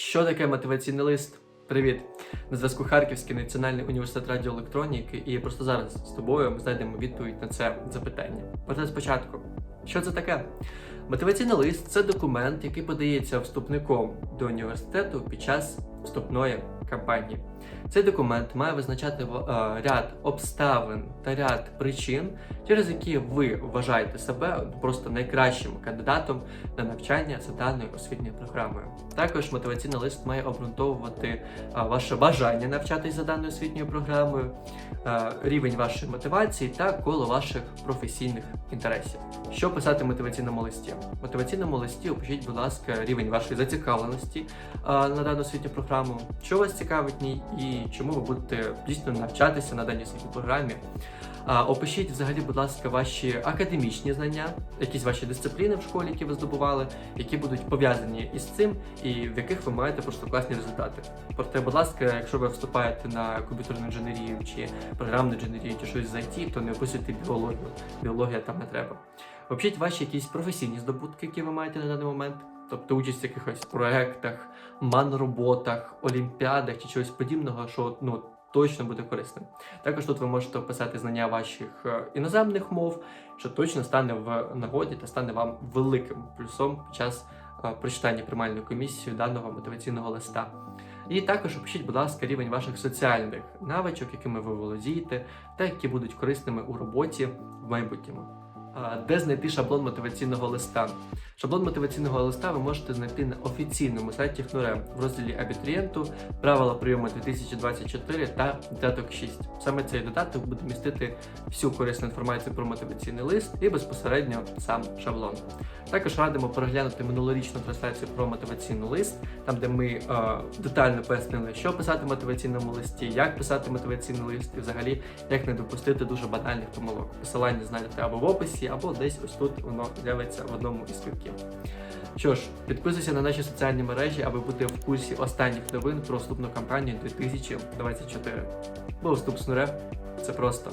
Що таке мотиваційний лист? Привіт! На зв'язку Харківський національний університет радіоелектроніки, і просто зараз з тобою ми знайдемо відповідь на це запитання. Проте спочатку, що це таке? Мотиваційний лист це документ, який подається вступником до університету під час вступної кампанії. Цей документ має визначати е, ряд обставин та ряд причин, через які ви вважаєте себе просто найкращим кандидатом на навчання за даною освітньою програмою. Також мотиваційний лист має обґрунтовувати ваше бажання навчатись за даною освітньою програмою, рівень вашої мотивації та коло ваших професійних інтересів. Що писати в мотиваційному листі? В мотиваційному листі опишіть, будь ласка, рівень вашої зацікавленості на дану освітню програму, що вас цікавить в і чому ви будете дійсно навчатися на даній освітній програмі. Опишіть взагалі, будь ласка, ваші академічні знання, якісь ваші дисципліни в школі, які ви здобували, які будуть пов'язані із цим, і в яких ви маєте просто класні результати. Проте, будь ласка, якщо ви вступаєте на комп'ютерну інженерію чи програмну інженерію, чи щось з IT, то не описуйте біологію. Біологія там не треба. Опишіть ваші якісь професійні здобутки, які ви маєте на даний момент. Тобто участь в якихось проектах, манроботах, олімпіадах чи чогось подібного, що ну точно буде корисним. Також тут ви можете описати знання ваших е, іноземних мов, що точно стане в нагоді та стане вам великим плюсом під час е, прочитання приймальної комісії даного мотиваційного листа. І також опишіть, будь ласка, рівень ваших соціальних навичок, якими ви володієте, та які будуть корисними у роботі в майбутньому. Де знайти шаблон мотиваційного листа? Шаблон мотиваційного листа ви можете знайти на офіційному сайті ХНУРЕ в розділі абітурієнту, правила прийому 2024 та додаток 6. Саме цей додаток буде містити всю корисну інформацію про мотиваційний лист і безпосередньо сам шаблон. Також радимо переглянути минулорічну трансляцію про мотиваційний лист, там де ми е, детально пояснили, що писати в мотиваційному листі, як писати мотиваційний лист, і взагалі як не допустити дуже банальних помилок. Посилання знайдете або в описі, або десь ось тут воно з'явиться в одному із квитків. Що ж, підписуйся на наші соціальні мережі, аби бути в курсі останніх новин про вступну кампанію 2024. Бо вступ снуре це просто.